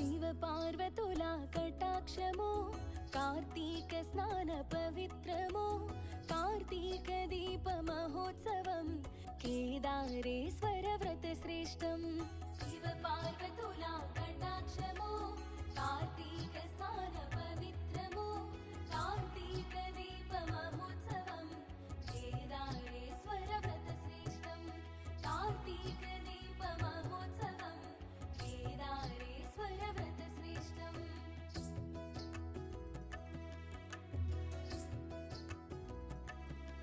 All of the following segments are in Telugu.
శివ పార్వతుల కటాక్షము కార్తీక స్నాన పవిత్రము కార్తీక దీప మహోత్సవం కేదారేశ్వర వ్రత శ్రేష్టం. శివ పార్వతుల కటాక్షము కార్తీక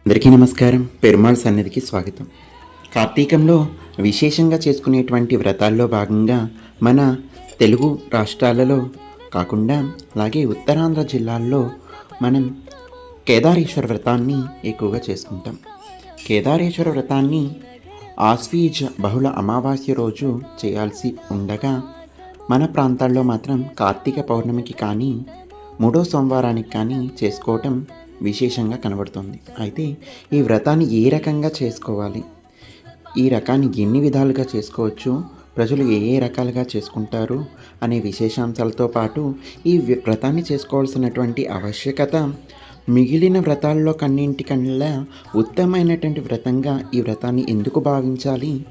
అందరికీ నమస్కారం. పెరుమాళ్ సన్నిధికి స్వాగతం. కార్తీకంలో విశేషంగా చేసుకునేటువంటి వ్రతాల్లో భాగంగా మన తెలుగు రాష్ట్రాలలో కాకుండా అలాగే ఉత్తరాంధ్ర జిల్లాల్లో మనం కేదారేశ్వర వ్రతాన్ని ఎక్కువగా చేసుకుంటాం. కేదారేశ్వర వ్రతాన్ని ఆస్వీజ్ బహుళ అమావాస్య రోజు చేయాల్సి ఉండగా మన ప్రాంతాల్లో మాత్రం కార్తీక పౌర్ణమికి కానీ మూడో సోమవారానికి కానీ చేసుకోవటం విశేషంగా కనబడుతుంది. అయితే ఈ వ్రతాన్ని ఏ రకంగా చేసుకోవాలి? ఈ రకాన్ని ఎన్ని విధాలుగా చేసుకోవచ్చు? ప్రజలు ఏ ఏ రకాలుగా చేసుకుంటారు? అనే విశేషాంశాలతో పాటు ఈ వ్రతాన్ని చేసుకోవాల్సినటువంటి ఆవశ్యకత మిగిలిన వ్రతాల్లో కన్నింటికన్నా ఉత్తమమైనటువంటి వ్రతంగా ఈ వ్రతాన్ని ఎందుకు భావించాలి?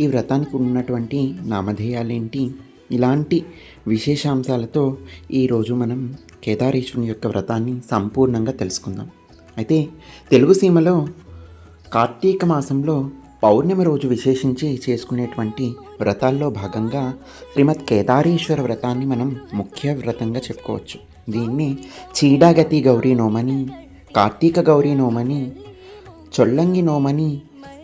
ఈ వ్రతానికి ఉన్నటువంటి నామధేయాలేంటి? ఇలాంటి విశేషాంశాలతో ఈరోజు మనం కేదారేశ్వరుని యొక్క వ్రతాన్ని సంపూర్ణంగా తెలుసుకుందాం. అయితే తెలుగు సీమలో కార్తీక మాసంలో పౌర్ణమి రోజు విశేషించి చేసుకునేటువంటి వ్రతాల్లో భాగంగా శ్రీమద్ కేదారేశ్వర వ్రతాన్ని మనం ముఖ్య వ్రతంగా చెప్పుకోవచ్చు. దీన్ని చీడాగతి గౌరీ నోమని కార్తీక గౌరీ నోమని చొల్లంగి నోమని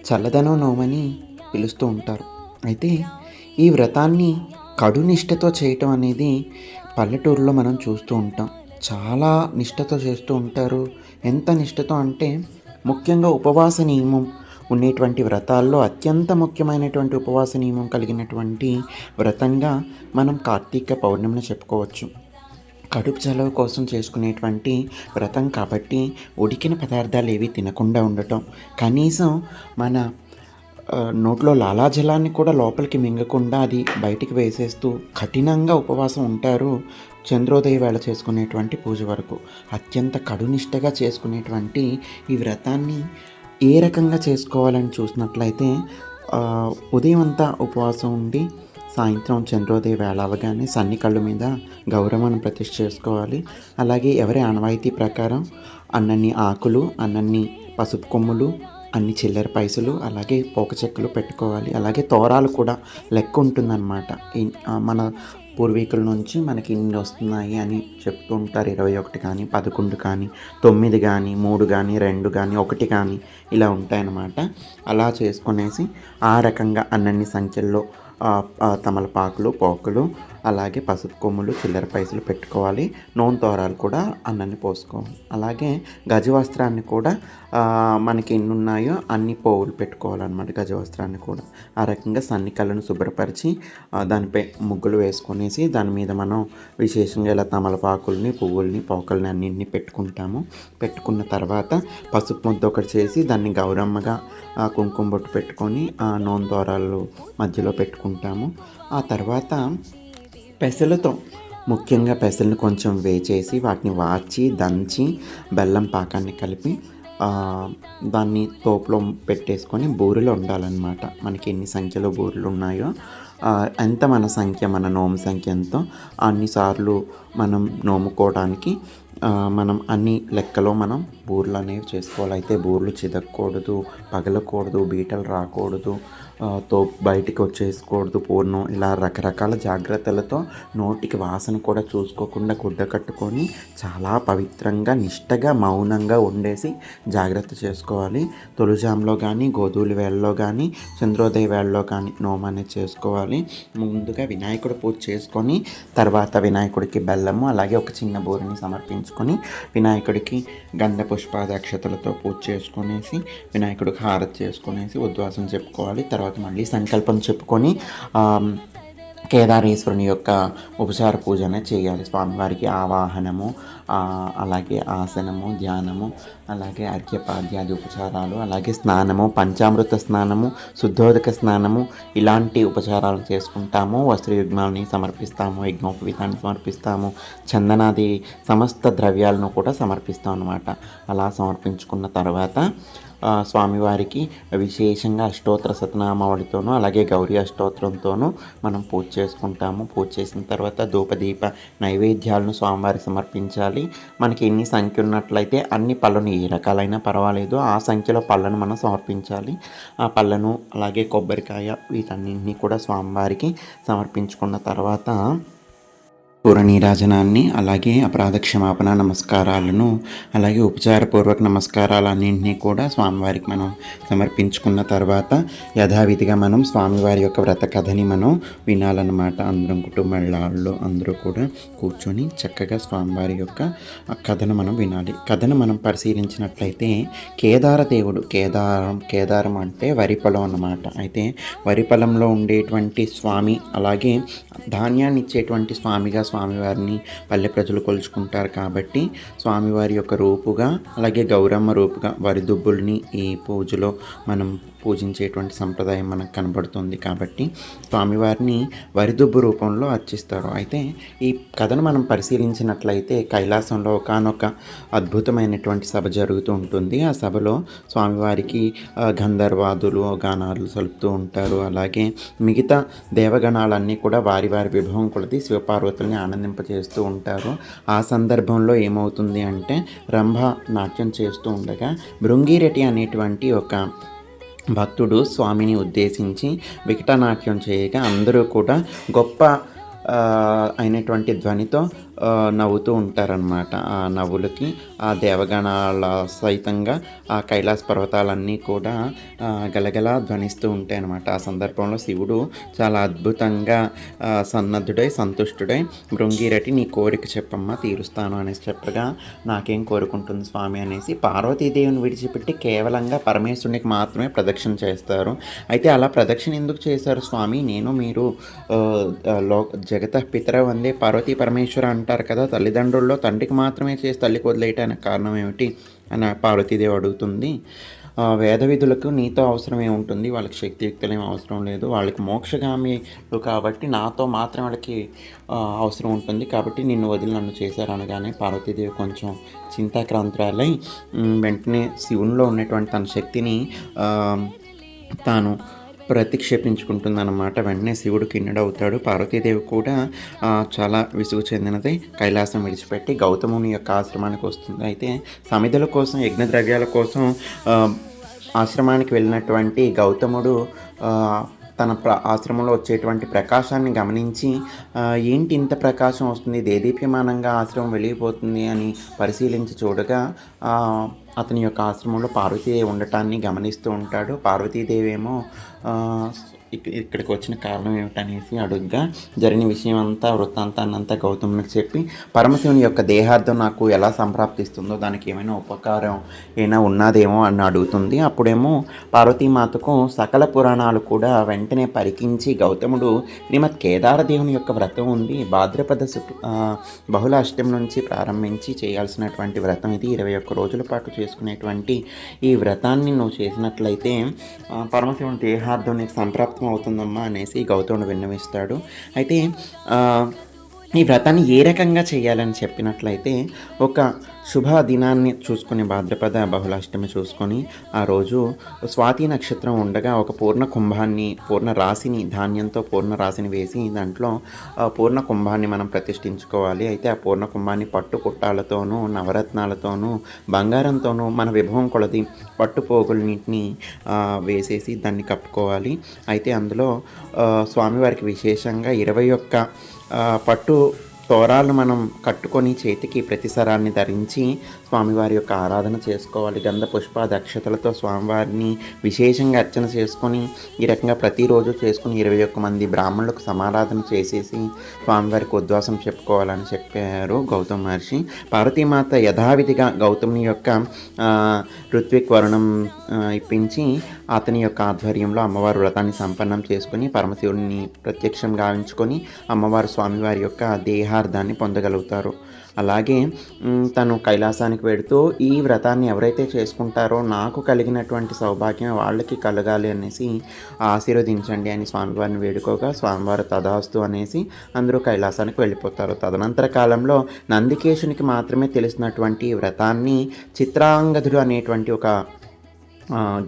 చల్లదనం నోమని పిలుస్తూ ఉంటారు. అయితే ఈ వ్రతాన్ని కడు నిష్ఠతో చేయటం అనేది పల్లెటూరులో మనం చూస్తూ ఉంటాం. చాలా నిష్టతో చేస్తూ ఉంటారు. ఎంత నిష్టతో అంటే ముఖ్యంగా ఉపవాస నియమం ఉండేటువంటి వ్రతాల్లో అత్యంత ముఖ్యమైనటువంటి ఉపవాస నియమం కలిగినటువంటి వ్రతంగా మనం కార్తీక పౌర్ణమిని చెప్పుకోవచ్చు. కడుపు చలవ కోసం చేసుకునేటువంటి వ్రతం కాబట్టి ఉడికిన పదార్థాలు ఏవి తినకుండా ఉండటం. కనీసం మన నోట్లో లాలాజలాన్ని కూడా లోపలికి మింగకుండా అది బయటికి వేసేస్తూ కఠినంగా ఉపవాసం ఉంటారు చంద్రోదయ వేళ చేసుకునేటువంటి పూజ వరకు. అత్యంత కడునిష్టగా చేసుకునేటువంటి ఈ వ్రతాన్ని ఏ రకంగా చేసుకోవాలని చూసినట్లయితే ఉదయం అంతా ఉపవాసం ఉండి సాయంత్రం చంద్రోదయ వేళ అవగానే సన్ని కళ్ళు మీద గౌరవాన్ని ప్రతిష్ఠ చేసుకోవాలి. అలాగే ఎవరి ఆనవాయితీ ప్రకారం అన్నన్ని ఆకులు అన్నన్ని పసుపు కొమ్ములు అన్ని చిల్లర పైసలు అలాగే పోక చెక్కలు పెట్టుకోవాలి. అలాగే తోరాలు కూడా లెక్క ఉంటుందన్నమాట. మన పూర్వీకుల నుంచి మనకి ఇన్ని వస్తున్నాయి అని చెప్తూ ఉంటారు. ఇరవై ఒకటి కానీ పదకొండు కానీ తొమ్మిది కానీ మూడు కానీ రెండు కానీ ఒకటి కానీ ఇలా ఉంటాయన్నమాట. అలా చేసుకునేసి ఆ రకంగా అన్నన్ని సంఖ్యల్లో తమలపాకులు పోకులు అలాగే పసుపు కొమ్ములు చిల్లర పైసలు పెట్టుకోవాలి. నూనె తోరాలు కూడా అన్నాన్ని పోసుకోవాలి అలాగే గజవస్త్రాన్ని కూడా మనకి ఎన్ని ఉన్నాయో అన్ని పోవులు పెట్టుకోవాలన్నమాట గజవస్త్రాన్ని కూడా. ఆ రకంగా సన్నికళ్ళను శుభ్రపరిచి దానిపై ముగ్గులు వేసుకొనేసి దాని మీద మనం విశేషంగా ఇలా తమలపాకుల్ని పువ్వుల్ని పోకల్ని అన్నింటినీ పెట్టుకుంటాము. పెట్టుకున్న తర్వాత పసుపు ముద్ద ఒకటి చేసి దాన్ని గౌరమ్మగా కుంకుమ బొట్టు పెట్టుకొని ఆ నూనె దూరాలు మధ్యలో పెట్టుకుంటాము. ఆ తర్వాత పెసలతో. ముఖ్యంగా పెసలను కొంచెం వేచేసి వాటిని వాచి దంచి బెల్లం పాకాన్ని కలిపి దాన్ని తోపులో పెట్టేసుకొని బూరెలు ఉండాలన్నమాట. మనకి ఎన్ని సంఖ్యలో బూరెలు ఉన్నాయో ఎంత మన సంఖ్య మన నోము సంఖ్య ఎంతో అన్నిసార్లు మనం నోముకోవడానికి మనం అన్ని లెక్కలో మనం బూర్లు అనేవి చేసుకోవాలి. అయితే బూర్లు చిదక్కూడదు పగలకూడదు బీటలు రాకూడదు తో బయటికి వచ్చేసుకూడదు పూర్ణం. ఇలా రకరకాల జాగ్రత్తలతో నోటికి వాసన కూడా చూసుకోకుండా గుడ్డ కట్టుకొని చాలా పవిత్రంగా నిష్టగా మౌనంగా ఉండేసి జాగ్రత్త చేసుకోవాలి. తొలిజాంలో కానీ గోధుమల వేళలో కానీ చంద్రోదయ వేళలో కానీ నోమనే చేసుకోవాలి. ముందుగా వినాయకుడు పూజ చేసుకొని తర్వాత వినాయకుడికి బెల్లము అలాగే ఒక చిన్న బోరిని సమర్పించుకొని వినాయకుడికి గంధ పుష్పాదక్షతలతో పూజ చేసుకునేసి వినాయకుడికి హారతి చేసుకునేసి ఉద్వాసం చెప్పుకోవాలి. తర్వాత మళ్ళీ సంకల్పం చెప్పుకొని కేదారేశ్వరుని యొక్క ఉపచార పూజన చేయాలి. స్వామివారికి ఆవాహనము అలాగే ఆసనము ధ్యానము అలాగే అర్ఘ్యపాద్యాది ఉపచారాలు అలాగే స్నానము పంచామృత స్నానము శుద్ధోదక స్నానము ఇలాంటి ఉపచారాలు చేసుకుంటాము. వస్త్రయుగ్మాలని సమర్పిస్తాము యజ్ఞోపవీతాన్ని సమర్పిస్తాము చందనాది సమస్త ద్రవ్యాలను కూడా సమర్పిస్తాం అన్నమాట అలా సమర్పించుకున్న తర్వాత స్వామివారికి విశేషంగా అష్టోత్తర సతనామావళితోనూ అలాగే గౌరీ అష్టోత్తరంతోనూ మనం పూజ చేసుకుంటాము. పూజ చేసిన తర్వాత ధూపదీప నైవేద్యాలను స్వామివారికి సమర్పించాలి. మనకి ఎన్ని సంఖ్య ఉన్నట్లయితే అన్ని పళ్ళను ఏ రకాలైనా పర్వాలేదు. ఆ సంఖ్యలో పళ్ళను మనం సమర్పించాలి. ఆ పళ్ళను అలాగే కొబ్బరికాయ వీటన్నింటినీ కూడా స్వామివారికి సమర్పించుకున్న తర్వాత పురనీరాజనాన్ని అలాగే అపరాధ క్షమాపణ నమస్కారాలను అలాగే ఉపచారపూర్వక నమస్కారాలన్నింటినీ కూడా స్వామివారికి మనం సమర్పించుకున్న తర్వాత యథావిధిగా మనం స్వామివారి యొక్క వ్రత కథని మనం వినాలన్నమాట. అందరం కుటుంబాల్లో అందరూ కూడా కూర్చొని చక్కగా స్వామివారి యొక్క కథను మనం వినాలి. కథను మనం పరిశీలించినట్లయితే కేదార దేవుడు కేదారం కేదారం అంటే వరి పొలం అన్నమాట. అయితే వరి పొలంలో ఉండేటువంటి స్వామి అలాగే ధాన్యాన్ని ఇచ్చేటువంటి స్వామిగా స్వామివారిని పల్లె ప్రజలు కొలుచుకుంటారు కాబట్టి స్వామివారి యొక్క రూపుగా అలాగే గౌరమ్మ రూపుగా వారి దుబ్బుల్ని ఈ పూజలో మనం పూజించేటువంటి సంప్రదాయం మనకు కనబడుతుంది కాబట్టి స్వామివారిని వరిదుబ్బు రూపంలో అర్చిస్తారు. అయితే ఈ కథను మనం పరిశీలించినట్లయితే కైలాసంలో ఒకనొక అద్భుతమైనటువంటి సభ జరుగుతూ ఉంటుంది. ఆ సభలో స్వామివారికి గంధర్వాదులు గానాలు సలుపుతూ ఉంటారు. అలాగే మిగతా దేవగణాలన్నీ కూడా వారి వారి విభవం కొలది శివపార్వతుల్ని ఆనందింపజేస్తూ ఉంటారు. ఆ సందర్భంలో ఏమవుతుంది అంటే రంభ నాట్యం చేస్తూ ఉండగా భృంగిరెడ్డి అనేటువంటి ఒక భక్తుడు స్వామిని ఉద్దేశించి వికటనాట్యం చేయగా అందరూ కూడా గొప్ప అయినటువంటి ధ్వనితో నవ్వుతూ ఉంటారనమాట ఆ నవ్వులకి ఆ దేవగణాల సైతంగా ఆ కైలాస పర్వతాలన్నీ కూడా గలగల గలగలా ధ్వనిస్తూ ఉంటాయి అనమాట ఆ సందర్భంలో శివుడు చాలా అద్భుతంగా సన్నద్ధుడై సంతుష్టుడై భృంగిరటి నీ కోరిక చెప్పమ్మా తీరుస్తాను అనేసి చెప్పగా నాకేం కోరుకుంటుంది స్వామి అనేసి పార్వతీదేవిని విడిచిపెట్టి కేవలంగా పరమేశ్వరునికి మాత్రమే ప్రదక్షిణ చేస్తారు. అయితే అలా ప్రదక్షిణ ఎందుకు చేశారు స్వామి? నేను మీరు లో జగత పితర వందే పార్వతీ పరమేశ్వర అంటారు కదా తల్లిదండ్రుల్లో తండ్రికి మాత్రమే చేసి తల్లికి వదిలేయటానికి కారణం ఏమిటి అని పార్వతీదేవి అడుగుతుంది. వేద విధులకు నీతో అవసరమే ఉంటుంది? వాళ్ళకి శక్తియుక్తులు అవసరం లేదు. వాళ్ళకి మోక్షగామిలు కాబట్టి నాతో మాత్రం వాళ్ళకి అవసరం ఉంటుంది. కాబట్టి నిన్ను వదిలి నన్ను చేశారు అనగానే పార్వతీదేవి కొంచెం చింతాక్రాంతురాలై వెంటనే శివునిలో ఉన్నటువంటి తన శక్తిని తాను ప్రతిక్షేపించుకుంటుందన్నమాట. వెంటనే శివుడు కిన్నడవుతాడు. పార్వతీదేవి కూడా చాలా విసుగు చెందినది. కైలాసం విడిచిపెట్టి గౌతముని యొక్క ఆశ్రమానికి వస్తుంది. అయితే సమిధుల కోసం యజ్ఞ ద్రవ్యాల కోసం ఆశ్రమానికి వెళ్ళినటువంటి గౌతముడు తన ప్ర ఆశ్రమంలో వచ్చేటువంటి ప్రకాశాన్ని గమనించి ఏంటి ఇంత ప్రకాశం వస్తుంది? దేదీప్యమానంగా ఆశ్రమం వెలిగిపోతుంది అని పరిశీలించి చూడగా అతని యొక్క ఆశ్రమంలో పార్వతీదేవి ఉండటాన్ని గమనిస్తూ ఉంటాడు. పార్వతీదేవి ఏమో ఇక్కడికి వచ్చిన కారణం ఏమిటనేసి అడుగ్గా జరిగిన విషయం అంతా వృత్తాంతాన్నంతా గౌతమునికి చెప్పి పరమశివుని యొక్క దేహార్థం నాకు ఎలా సంప్రాప్తిస్తుందో దానికి ఏమైనా ఉపకారం ఏమైనా ఉన్నదేమో అని అడుగుతుంది. అప్పుడేమో పార్వతీమాతకు సకల పురాణాలు కూడా వెంటనే పరికించి గౌతముడు శ్రీమద్ కేదారదేవుని యొక్క వ్రతం ఉంది. భాద్రపద శుక్ల బహుళ అష్టం నుంచి ప్రారంభించి చేయాల్సినటువంటి వ్రతం ఇది. ఇరవై ఒక్క రోజుల పాటు చేసుకునేటువంటి ఈ వ్రతాన్ని నువ్వు చేసినట్లయితే పరమశివుని దేహార్థం నీకు సంప్రాప్తి అవుతుందమ్మా అనేసి గౌతముడు విన్నవిస్తాడు. అయితే ఈ వ్రతాన్ని ఏ రకంగా చేయాలని చెప్పినట్లయితే ఒక శుభ దినాన్ని చూసుకుని భాద్రపద బహుళాష్టమి చూసుకొని ఆ రోజు స్వాతి నక్షత్రం ఉండగా ఒక పూర్ణ కుంభాన్ని పూర్ణ రాశిని ధాన్యంతో పూర్ణ రాశిని వేసి దాంట్లో పూర్ణ కుంభాన్ని మనం ప్రతిష్ఠించుకోవాలి. అయితే ఆ పూర్ణ కుంభాన్ని పట్టు కుట్టాలతోనూ నవరత్నాలతోనూ బంగారంతోనూ మన విభవం కొలది పట్టు పోగులన్నింటినీ వేసేసి దాన్ని కప్పుకోవాలి. అయితే అందులో స్వామివారికి విశేషంగా ఇరవై ఒక్క పట్టు తోరాలు మనం కట్టుకొని చేతికి ప్రతిసరాన్ని ధరించి స్వామివారి యొక్క ఆరాధన చేసుకోవాలి. గంధ పుష్ప దక్షతలతో స్వామివారిని విశేషంగా అర్చన చేసుకొని ఈ రకంగా ప్రతిరోజు చేసుకుని ఇరవై ఒక్క మంది బ్రాహ్మణులకు సమారాధన చేసేసి స్వామివారికి ఉద్వాసం చెప్పుకోవాలని చెప్పారు గౌతమ్ మహర్షి. పార్వతీమాత యథావిధిగా గౌతముని యొక్క ఋత్విక్ వరుణం ఇప్పించి అతని యొక్క ఆధ్వర్యంలో అమ్మవారు వ్రతాన్ని సంపన్నం చేసుకుని పరమశివుడిని ప్రత్యక్షం గావించుకొని అమ్మవారు స్వామివారి యొక్క దేహార్థాన్ని పొందగలుగుతారు. అలాగే తను కైలాసానికి వెడుతూ ఈ వ్రతాన్ని ఎవరైతే చేసుకుంటారో నాకు కలిగినటువంటి సౌభాగ్యం వాళ్ళకి కలగాలి అనేసి ఆశీర్వదించండి అని స్వామివారిని వేడుకోగా స్వామివారు తదాస్తు అనేసి అందరూ కైలాసానికి వెళ్ళిపోతారు. తదనంతర కాలంలో నందికేశునికి మాత్రమే తెలిసినటువంటి వ్రతాన్ని చిత్రాంగదుడు అనేటువంటి ఒక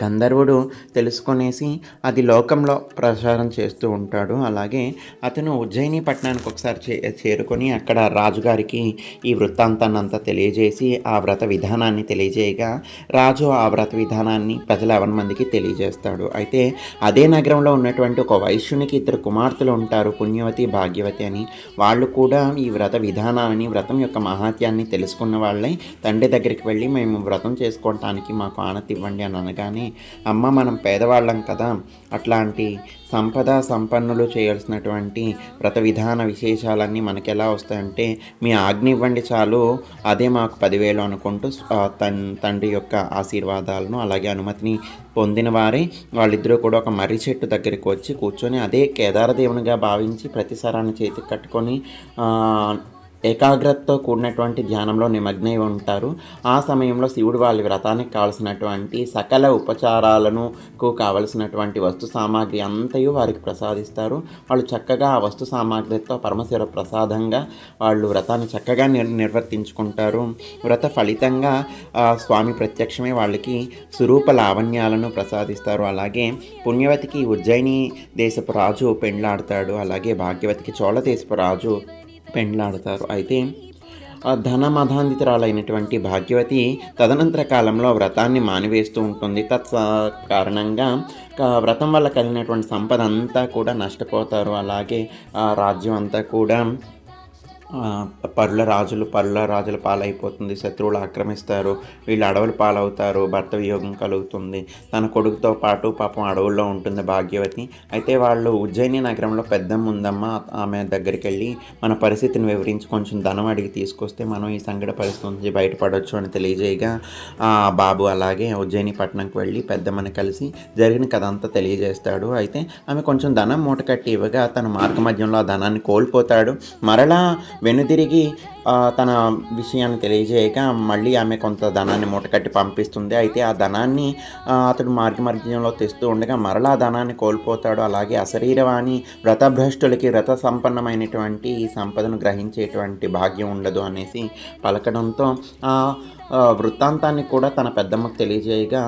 గంధర్వుడు తెలుసుకొనేసి అది లోకంలో ప్రచారం చేస్తూ ఉంటాడు. అలాగే అతను ఉజ్జయిని పట్టణానికి ఒకసారి చే చేరుకొని అక్కడ రాజుగారికి ఈ వృత్తాంతాన్ని అంతా తెలియజేసి ఆ వ్రత విధానాన్ని తెలియజేయగా రాజు ఆ వ్రత విధానాన్ని ప్రజల ఎవరి మందికి తెలియజేస్తాడు. అయితే అదే నగరంలో ఉన్నటువంటి ఒక వైశ్యునికి ఇద్దరు కుమార్తెలు ఉంటారు పుణ్యవతి భాగ్యవతి అని. వాళ్ళు కూడా ఈ వ్రత విధానాన్ని వ్రతం యొక్క మహాత్యాన్ని తెలుసుకున్న వాళ్ళై తండ్రి దగ్గరికి వెళ్ళి మేము వ్రతం చేసుకోవటానికి మాకు ఆనతి ఇవ్వండి అని అనగానే అమ్మ మనం పేదవాళ్ళం కదా అట్లాంటి సంపద సంపన్నులు చేయాల్సినటువంటి వ్రత విధాన విశేషాలన్నీ మనకి ఎలా వస్తాయంటే మీ ఆజ్ఞ ఇవ్వండి చాలు అదే మాకు పదివేలు అనుకుంటూ తన్ తండ్రి యొక్క ఆశీర్వాదాలను అలాగే అనుమతిని పొందిన వారే వాళ్ళిద్దరూ కూడా ఒక మర్రి చెట్టు దగ్గరికి వచ్చి కూర్చొని అదే కేదారదేవునిగా భావించి ప్రతిసారాన్ని చేతికి కట్టుకొని ఏకాగ్రతతో కూడినటువంటి ధ్యానంలో నిమగ్నై ఉంటారు. ఆ సమయంలో శివుడు వాళ్ళ వ్రతానికి కావలసినటువంటి సకల ఉపచారాలను కావలసినటువంటి వస్తు సామాగ్రి అంతయు వారికి ప్రసాదిస్తారు. వాళ్ళు చక్కగా ఆ వస్తు సామాగ్రితో పరమశివ ప్రసాదంగా వాళ్ళు వ్రతాన్ని చక్కగా నిర్ నిర్వర్తించుకుంటారు. వ్రత ఫలితంగా ఆ, స్వామి ప్రత్యక్షమే వాళ్ళకి స్వరూప లావణ్యాలను ప్రసాదిస్తారు. అలాగే పుణ్యవతికి ఉజ్జయిని దేశపు రాజు పెండ్లాడతాడు. అలాగే భాగ్యవతికి చోళ దేశపు రాజు పెండ్లాడతారు. అయితే ధనమధాంధితురాలైనటువంటి భాగ్యవతి తదనంతర కాలంలో వ్రతాన్ని మానివేస్తూ ఉంటుంది. తత్ కారణంగా వ్రతం వల్ల కలిగినటువంటి సంపద అంతా కూడా నష్టపోతారు. అలాగే ఆ రాజ్యం అంతా కూడా పరుల రాజులు పరుల రాజుల పాలైపోతుంది. శత్రువులు ఆక్రమిస్తారు. వీళ్ళు అడవులు పాలవుతారు. భర్త వియోగం కలుగుతుంది. తన కొడుకుతో పాటు పాపం అడవుల్లో ఉంటుంది భాగ్యవతి. అయితే వాళ్ళు ఉజ్జయిని నగరంలో పెద్దమ్మ ఉందమ్మ ఆమె దగ్గరికి వెళ్ళి మన పరిస్థితిని వివరించి కొంచెం ధనం అడిగి తీసుకొస్తే మనం ఈ సంకట పరిస్థితి నుంచి బయటపడవచ్చు అని తెలియజేయగా ఆ బాబు అలాగే ఉజ్జయిని పట్టణంకి వెళ్ళి పెద్దమ్మని కలిసి జరిగిన కథ అంతా తెలియజేస్తాడు. అయితే ఆమె కొంచెం ధనం మూటకట్టి ఇవ్వగా తన మార్గ మధ్యంలో ఆ ధనాన్ని కోల్పోతాడు. మరలా వెనుతిరిగి తన విషయాన్ని తెలియజేయక మళ్ళీ ఆమె కొంత ధనాన్ని మూటకట్టి పంపిస్తుంది. అయితే ఆ ధనాన్ని అతడు మార్గ తెస్తూ ఉండగా మరలా ఆ ధనాన్ని కోల్పోతాడు. అలాగే అశరీరవాణి వ్రతభ్రష్టులకి వ్రత సంపన్నమైనటువంటి ఈ సంపదను గ్రహించేటువంటి భాగ్యం ఉండదు అనేసి పలకడంతో ఆ వృత్తాంతాన్ని కూడా తన పెద్దమ్మకు తెలియజేయగా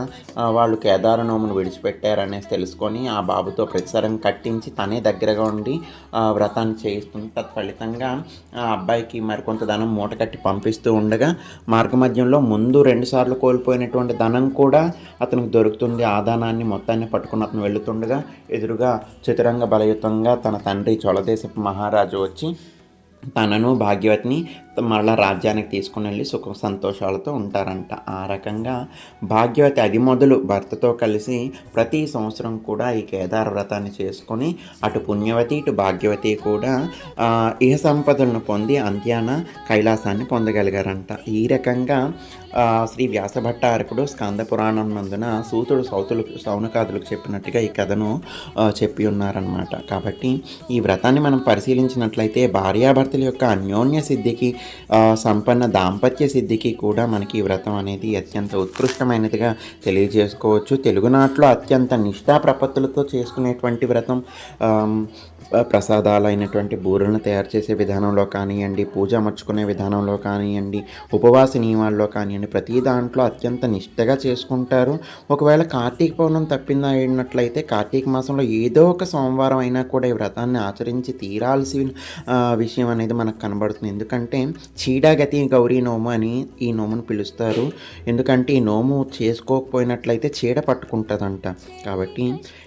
వాళ్ళు కేదారనోమును విడిచిపెట్టారనేసి తెలుసుకొని ఆ బాబుతో ప్రతిసారం కట్టించి తనే దగ్గరగా ఉండి ఆ, వ్రతాన్ని చేయిస్తుంది. తత్ఫలితంగా ఆ అబ్బాయికి మరికొంత ధనం మూట కట్టి పంపిస్తూ ఉండగా మార్గమధ్యంలో ముందు రెండుసార్లు కోల్పోయినటువంటి ధనం కూడా అతనికి దొరుకుతుంది. ఆ ధనాన్ని మొత్తాన్ని పట్టుకుని అతను వెళుతుండగా ఎదురుగా చతురంగ బలయుతంగా తన తండ్రి చొలదేశపు మహారాజు వచ్చి తనను భాగ్యవతిని మరలా రాజ్యానికి తీసుకుని వెళ్ళి సుఖ సంతోషాలతో ఉంటారంట. ఆ రకంగా భాగ్యవతి అది మొదలు భర్తతో కలిసి ప్రతి సంవత్సరం కూడా ఈ కేదార వ్రతాన్ని చేసుకొని అటు పుణ్యవతి ఇటు భాగ్యవతి కూడా ఇహ సంపదలను పొంది అంత్యాన కైలాసాన్ని పొందగలిగారంట. ఈ రకంగా శ్రీ వ్యాసభట్టారకుడు స్కంద పురాణం నందున సూతుడు సౌతులు సౌనకాదులకు చెప్పినట్టుగా ఈ కథను చెప్పి ఉన్నారనమాట కాబట్టి ఈ వ్రతాన్ని మనం పరిశీలించినట్లయితే భార్యాభర్తల యొక్క అన్యోన్య సిద్ధికి సంపన్న దాంపత్య సిద్ధికి కూడా మనకి ఈ వ్రతం అనేది అత్యంత ఉత్కృష్టమైనదిగా తెలియజేసుకోవచ్చు. తెలుగునాట్లో అత్యంత నిష్ఠా ప్రపత్తులతో చేసుకునేటువంటి వ్రతం ప్రసాదాలైనటువంటి బూరెలను తయారు చేసే విధానంలో కానివ్వండి పూజ అమర్చుకునే విధానంలో కానివ్వండి ఉపవాస నియమాల్లో కానివ్వండి ప్రతి దాంట్లో అత్యంత నిష్టగా చేసుకుంటారు. ఒకవేళ కార్తీక పౌర్ణం తప్పిందా అయినట్లయితే కార్తీక మాసంలో ఏదో ఒక సోమవారం అయినా కూడా ఈ వ్రతాన్ని ఆచరించి తీరాల్సిన విషయం అనేది మనకు కనబడుతుంది. ఎందుకంటే చీడాగతి గౌరీ నోము అని ఈ నోమును పిలుస్తారు. ఎందుకంటే ఈ నోము చేసుకోకపోయినట్లయితే చీడ పట్టుకుంటుందంట. కాబట్టి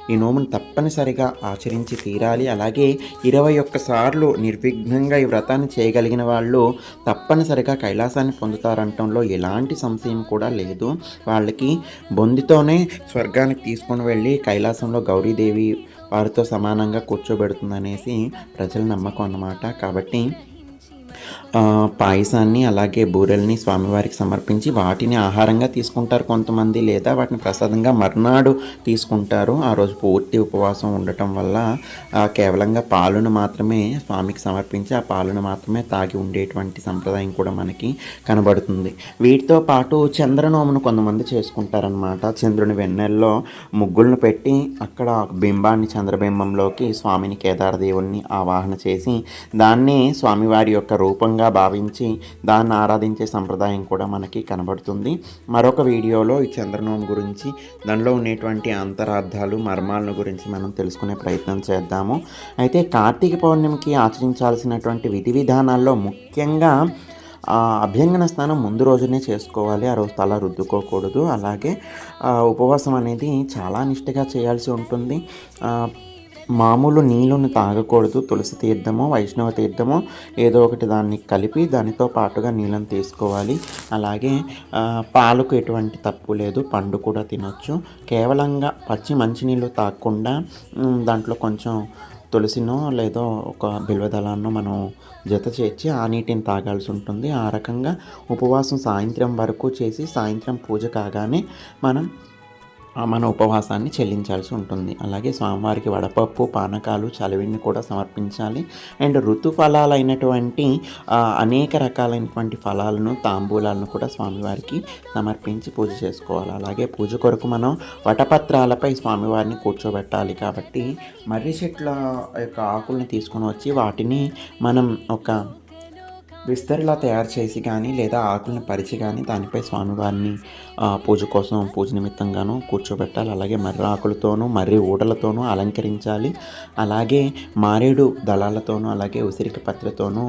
ఈ నోమును తప్పనిసరిగా ఆచరించి తీరాలి. అలాగే ఇరవై ఒక్కసార్లు నిర్విఘ్నంగా ఈ వ్రతాన్ని చేయగలిగిన వాళ్ళు తప్పనిసరిగా కైలాసాన్ని పొందుతారనటంలో ఎలాంటి సంశయం కూడా లేదు. వాళ్ళకి బొందితోనే స్వర్గానికి తీసుకొని వెళ్ళి కైలాసంలో గౌరీదేవి వారితో సమానంగా కూర్చోబెడుతుందనేసి ప్రజల నమ్మకం అన్నమాట. కాబట్టి పాయసాన్ని అలాగే బూరెల్ని స్వామివారికి సమర్పించి వాటిని ఆహారంగా తీసుకుంటారు కొంతమంది లేదా వాటిని ప్రసాదంగా మర్నాడు తీసుకుంటారు. ఆ రోజు పూర్తి ఉపవాసం ఉండటం వల్ల కేవలంగా పాలను మాత్రమే స్వామికి సమర్పించి ఆ పాలను మాత్రమే తాగి ఉండేటువంటి సంప్రదాయం కూడా మనకి కనబడుతుంది. వీటితో పాటు చంద్రనోమును కొంతమంది చేసుకుంటారనమాట చంద్రుని వెన్నెల్లో ముగ్గులను పెట్టి అక్కడ బింబాన్ని చంద్రబింబంలోకి స్వామిని కేదారదేవుణ్ణి ఆవాహన చేసి దాన్ని స్వామివారి యొక్క రూపంగా భావించి దాన్ని ఆరాధించే సంప్రదాయం కూడా మనకి కనబడుతుంది. మరొక వీడియోలో ఈ చంద్రనోం గురించి దానిలో ఉండేటువంటి అంతరార్థాలు మర్మాలను గురించి మనం తెలుసుకునే ప్రయత్నం చేద్దాము. అయితే కార్తీక పౌర్ణమికి ఆచరించాల్సినటువంటి విధి విధానాల్లో ముఖ్యంగా అభ్యంగన స్నానం ముందు రోజునే చేసుకోవాలి. ఆ రోజు తల రుద్దుకోకూడదు. అలాగే ఉపవాసం అనేది చాలా నిష్ఠగా చేయాల్సి ఉంటుంది. మామూలు నీళ్ళను తాగకూడదు తులసి తీర్థమో వైష్ణవ తీర్థమో ఏదో ఒకటి దాన్ని కలిపి దానితో పాటుగా నీళ్ళని తీసుకోవాలి. అలాగే పాలకు ఎటువంటి తప్పు లేదు పండు కూడా తినొచ్చు. కేవలంగా పచ్చి మంచినీళ్ళు తాగకుండా దాంట్లో కొంచెం తులసినో లేదో ఒక బిల్వదళాన్నో మనం జత చేర్చి ఆ నీటిని తాగాల్సి ఉంటుంది. ఆ రకంగా ఉపవాసం సాయంత్రం వరకు చేసి సాయంత్రం పూజ కాగానే మనం మన ఉపవాసాన్ని చెల్లించాల్సి ఉంటుంది. అలాగే స్వామివారికి వడపప్పు పానకాలు చలివిడిని కూడా సమర్పించాలి. అండ్ ఋతుఫలాలైనటువంటి అనేక రకాలైనటువంటి ఫలాలను తాంబూలాలను కూడా స్వామివారికి సమర్పించి పూజ చేసుకోవాలి. అలాగే పూజ కొరకు మనం వటపత్రాలపై స్వామివారిని కూర్చోబెట్టాలి కాబట్టి మర్రి చెట్ల యొక్క ఆకుల్ని తీసుకొని వచ్చి వాటిని మనం ఒక విస్తరిలా తయారు చేసి కానీ లేదా ఆకులను పరిచి కానీ దానిపై స్వామివారిని పూజ కోసం పూజ నిమిత్తంగాను కూర్చోబెట్టాలి. అలాగే మర్రి ఆకులతోనూ మర్రి ఊటలతోనూ అలంకరించాలి. అలాగే మారేడు దళాలతోనూ అలాగే ఉసిరిక పత్రతోనూ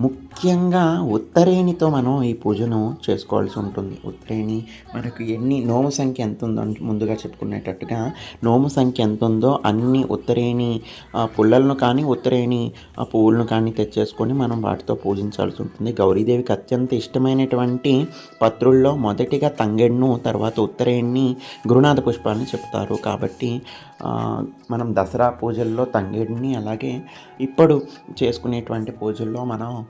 ముఖ్యంగా ఉత్తరేణితో మనం ఈ పూజను చేసుకోవాల్సి ఉంటుంది. ఉత్తరేణి మనకు ఎన్ని నోము సంఖ్య ఎంత ఉందో ముందుగా చెప్పుకునేటట్టుగా నోము సంఖ్య ఎంత ఉందో అన్ని ఉత్తరేణి పుల్లలను కానీ ఉత్తరేణి ఆ పువ్వులను కానీ తెచ్చేసుకొని మనం వాటితో పూజించాల్సి ఉంటుంది. గౌరీదేవికి అత్యంత ఇష్టమైనటువంటి పత్రుల్లో మొదటిగా తంగెడ్ను తర్వాత ఉత్తరేణిని గురునాథ పుష్పాన్ని చెప్తారు. కాబట్టి మనం దసరా పూజల్లో తంగేడిని అలాగే ఇప్పుడు చేసుకునేటువంటి పూజల్లో మనం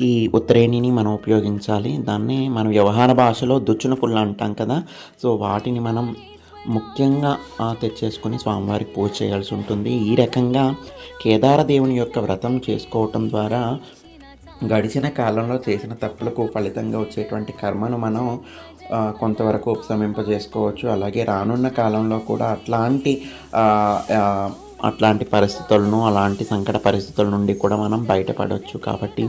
ఈ ఉత్తరేణిని మనం ఉపయోగించాలి. దాన్ని మనం వ్యవహార భాషలో దుచ్చున పుల్ల అంటాం కదా. సో వాటిని మనం ముఖ్యంగా తెచ్చేసుకొని స్వామివారికి పూజ చేయాల్సి ఉంటుంది. ఈ రకంగా కేదార దేవుని యొక్క వ్రతం చేసుకోవటం ద్వారా గడిచిన కాలంలో చేసిన తప్పులకు ఫలితంగా వచ్చేటువంటి కర్మను మనం కొంతవరకు ఉపశమింపజేసుకోవచ్చు. అలాగే రానున్న కాలంలో కూడా అట్లాంటి అట్లాంటి పరిస్థితులను అలాంటి సంకట పరిస్థితుల నుండి కూడా మనం బయటపడవచ్చు కాబట్టి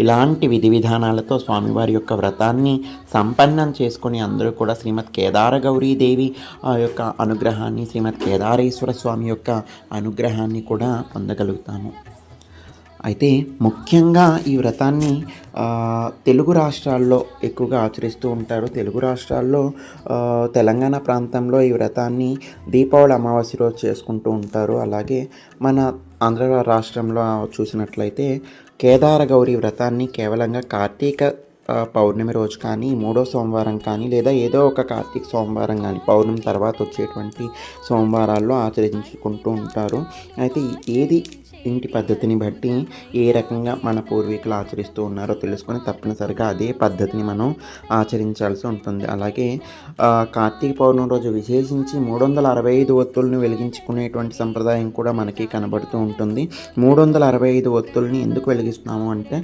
ఇలాంటి విధి విధానాలతో స్వామివారి యొక్క వ్రతాన్ని సంపన్నం చేసుకుని అందరూ కూడా శ్రీమద్ కేదార గౌరీదేవి ఆ యొక్క అనుగ్రహాన్ని శ్రీమద్ కేదారేశ్వర స్వామి యొక్క అనుగ్రహాన్ని కూడా పొందగలుగుతాము. అయితే ముఖ్యంగా ఈ వ్రతాన్ని తెలుగు రాష్ట్రాల్లో ఎక్కువగా ఆచరిస్తూ ఉంటారు. తెలుగు రాష్ట్రాల్లో తెలంగాణ ప్రాంతంలో ఈ వ్రతాన్ని దీపావళి అమావాస్య రోజు చేసుకుంటూ ఉంటారు. అలాగే మన ఆంధ్ర రాష్ట్రంలో చూసినట్లయితే కేదార గౌరి వ్రతాన్ని కేవలంగా కార్తీక పౌర్ణమి రోజు కానీ మూడో సోమవారం కానీ లేదా ఏదో ఒక కార్తీక సోమవారం కానీ పౌర్ణమి తర్వాత వచ్చేటువంటి సోమవారాల్లో ఆచరించుకుంటూ ఉంటారు. అయితే ఏది ఇంటి పద్ధతిని బట్టి ఏ రకంగా మన పూర్వీకులు ఆచరిస్తూ ఉన్నారో తెలుసుకొని తప్పనిసరిగా అదే పద్ధతిని మనం ఆచరించాల్సి ఉంటుంది. అలాగే కార్తీక పౌర్ణమి రోజు విశేషించి మూడు వందల అరవై ఐదు ఒత్తుల్ని వెలిగించుకునేటువంటి సంప్రదాయం కూడా మనకి కనబడుతూ ఉంటుంది. మూడు వందల అరవై ఐదు ఒత్తుల్ని ఎందుకు వెలిగిస్తున్నాము అంటే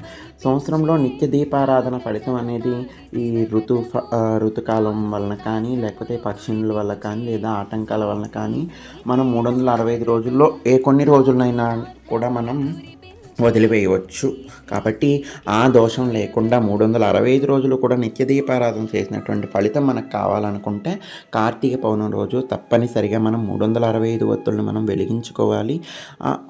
సంవత్సరంలో నిత్య దీపారాధన ఫలితం అనేది ఈ ఋతు ఋతుకాలం వలన కానీ లేకపోతే పక్షిణుల వల్ల కానీ లేదా ఆటంకాల వలన కానీ మనం మూడు వందల అరవై ఐదు రోజుల్లో ఏ కొన్ని రోజులనైనా కూడా మనం వదిలివేయవచ్చు. కాబట్టి ఆ దోషం లేకుండా మూడు వందల అరవై ఐదు రోజులు కూడా నిత్య దీపారాధన చేసినటువంటి ఫలితం మనకు కావాలనుకుంటే కార్తీక పౌర్ణమి రోజు తప్పనిసరిగా మనం మూడు వందల అరవై ఐదు ఒత్తులను మనం వెలిగించుకోవాలి.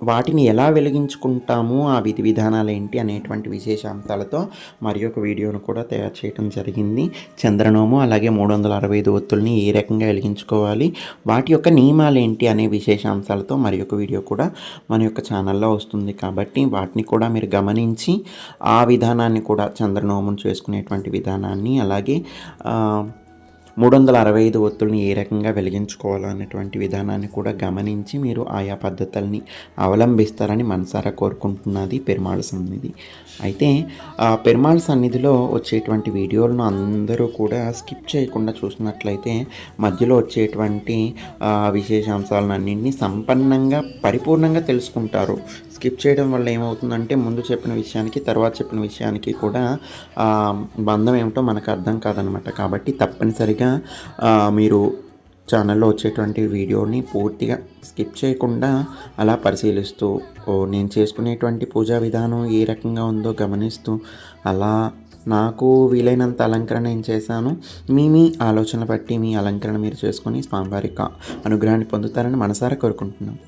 వాటిని ఎలా వెలిగించుకుంటాము ఆ విధి విధానాలు ఏంటి అనేటువంటి విశేషాంశాలతో మరి ఒక వీడియోను కూడా తయారు చేయడం జరిగింది. చంద్రనోము అలాగే మూడు వందల అరవై ఐదు ఒత్తుల్ని ఏ రకంగా వెలిగించుకోవాలి వాటి యొక్క నియమాలు ఏంటి అనే విశేషాంశాలతో మరి ఒక వీడియో కూడా మన యొక్క ఛానల్లో వస్తుంది. కాబట్టి వాటిని కూడా మీరు గమనించి ఆ విధానాన్ని కూడా చంద్రనోమం చేసుకునేటువంటి విధానాన్ని అలాగే మూడు వందల అరవై ఐదు ఒత్తుల్ని ఏ రకంగా వెలిగించుకోవాలనేటువంటి విధానాన్ని కూడా గమనించి మీరు ఆయా పద్ధతుల్ని అవలంబిస్తారని మనసారా కోరుకుంటున్నది పెరుమాళ సన్నిధి. అయితే పెరుమాళ సన్నిధిలో వచ్చేటువంటి వీడియోలను అందరూ కూడా స్కిప్ చేయకుండా చూసినట్లయితే మధ్యలో వచ్చేటువంటి విశేషాంశాలను అన్నింటినీ సంపన్నంగా పరిపూర్ణంగా తెలుసుకుంటారు. స్కిప్ చేయడం వల్ల ఏమవుతుందంటే ముందు చెప్పిన విషయానికి తర్వాత చెప్పిన విషయానికి కూడా బంధం ఏమిటో మనకు అర్థం కాదనమాట. కాబట్టి తప్పనిసరిగా మీరు ఛానల్లో వచ్చేటువంటి వీడియోని పూర్తిగా స్కిప్ చేయకుండా అలా పరిశీలిస్తూ నేను చేసుకునేటువంటి పూజా విధానం ఏ రకంగా ఉందో గమనిస్తూ అలా నాకు వీలైనంత అలంకరణ నేను చేశాను? మీ మీ ఆలోచన బట్టి మీ అలంకరణ మీరు చేసుకొని స్వామివారి అనుగ్రహాన్ని పొందుతారని మనసారా కోరుకుంటున్నాను